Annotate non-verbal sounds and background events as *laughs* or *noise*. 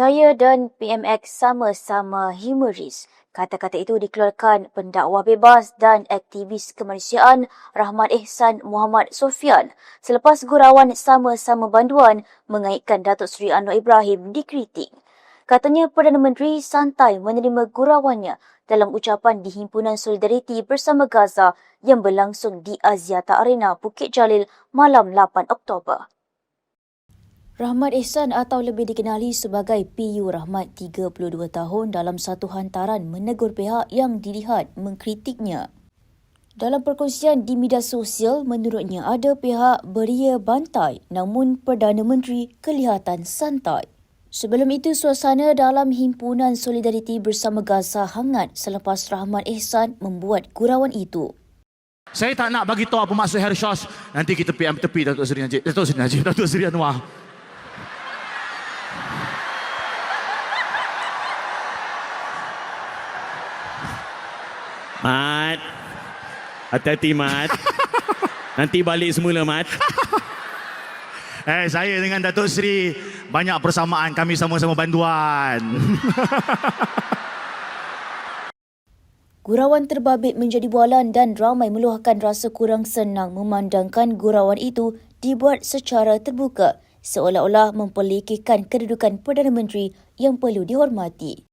Saya dan PMX sama-sama humoris. Kata-kata itu dikeluarkan pendakwa bebas dan aktivis kemanusiaan Rahmat Ehsan Muhammad Sofian selepas gurauan sama-sama banduan mengaitkan Datuk Seri Anwar Ibrahim dikritik. Katanya Perdana Menteri santai menerima gurauannya dalam ucapan di Himpunan Solidariti Bersama Gaza yang berlangsung di Aziata Arena Bukit Jalil malam 8 Oktober. Rahmat Ehsan atau lebih dikenali sebagai PU Rahmat 32 tahun dalam satu hantaran menegur pihak yang dilihat mengkritiknya. Dalam perkongsian di media sosial, menurutnya ada pihak beria bantai namun Perdana Menteri kelihatan santai. Sebelum itu, suasana dalam Himpunan Solidariti Bersama Gaza hangat selepas Rahmat Ehsan membuat gurauan itu. Saya tak nak bagi tahu apa maksud Harry Shos. Nanti kita PM tepi Datuk Seri Najib. Datuk Seri Najib, Datuk Seri Anwar. Mat. Hati-hati Mat. *laughs* Nanti balik semula Mat. Eh, saya dengan Datuk Seri banyak persamaan. Kami sama-sama bantuan. *laughs* Gurauan terbabit menjadi bualan dan ramai meluahkan rasa kurang senang memandangkan gurauan itu dibuat secara terbuka seolah-olah memperlekehkan kedudukan Perdana Menteri yang perlu dihormati.